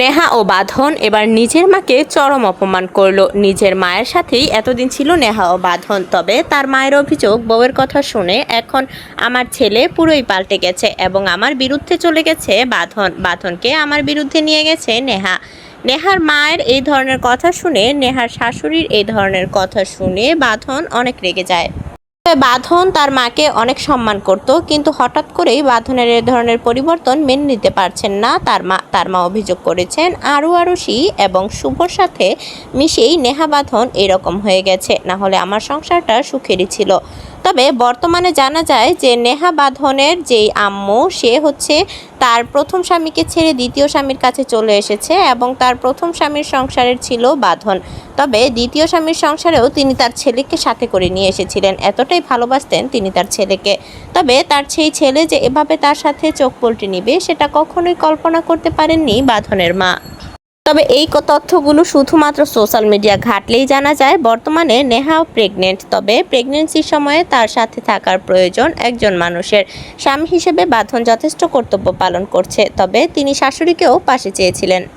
নেহা ও বাঁধন এবার নিজের মাকে চরম অপমান করল। নিজের মায়ের সাথেই এতদিন ছিল নেহা ও বাঁধন। তবে তার মায়ের অভিযোগ, বউয়ের কথা শুনে এখন আমার ছেলে পুরোই পাল্টে গেছে এবং আমার বিরুদ্ধে চলে গেছে বাঁধন। বাঁধনকে আমার বিরুদ্ধে নিয়ে গেছে নেহা। নেহার মায়ের এই ধরনের কথা শুনে, নেহার শাশুড়ির এই ধরনের কথা শুনে বাঁধন অনেক রেগে যায়। বাঁধন তার মাকে অনেক সম্মান করত, কিন্তু হঠাৎ করেই বাঁধনের এ ধরনের পরিবর্তন মেনে নিতে পারছেন না তার মা তার মা অভিযোগ করেছেন আরও আরুষি এবং শুভর সাথে মিশেই নেহা বাঁধন এরকম হয়ে গেছে, না হলে আমার সংসারটা সুখেরই ছিল। তবে বর্তমানে জানা যায় যে নেহা বাঁধনের যেই আম্মু, সে হচ্ছে তার প্রথম স্বামীকে ছেড়ে দ্বিতীয় স্বামীর কাছে চলে এসেছে এবং তার প্রথম স্বামীর সংসারের ছিল বাঁধন। তবে দ্বিতীয় স্বামীর সংসারেও তিনি তার ছেলেকে সাথে করে নিয়ে এসেছিলেন। এতটাই ভালোবাসতেন তিনি তার ছেলেকে। তবে তার সেই ছেলে যে এভাবে তার সাথে চোখ পল্টে নিবে, সেটা কখনোই কল্পনা করতে পারেননি বাঁধনের মা। তবে এই তথ্যগুলো শুধুমাত্র সোশ্যাল মিডিয়া ঘাটলেই জানা যায়, বর্তমানে নেহাও প্রেগনেন্ট। তবে প্রেগনেন্সির সময়ে তার সাথে থাকার প্রয়োজন একজন মানুষের। স্বামী হিসেবে বাঁধন যথেষ্ট কর্তব্য পালন করছে, তবে তিনি শাশুড়িকেও পাশে চেয়েছিলেন।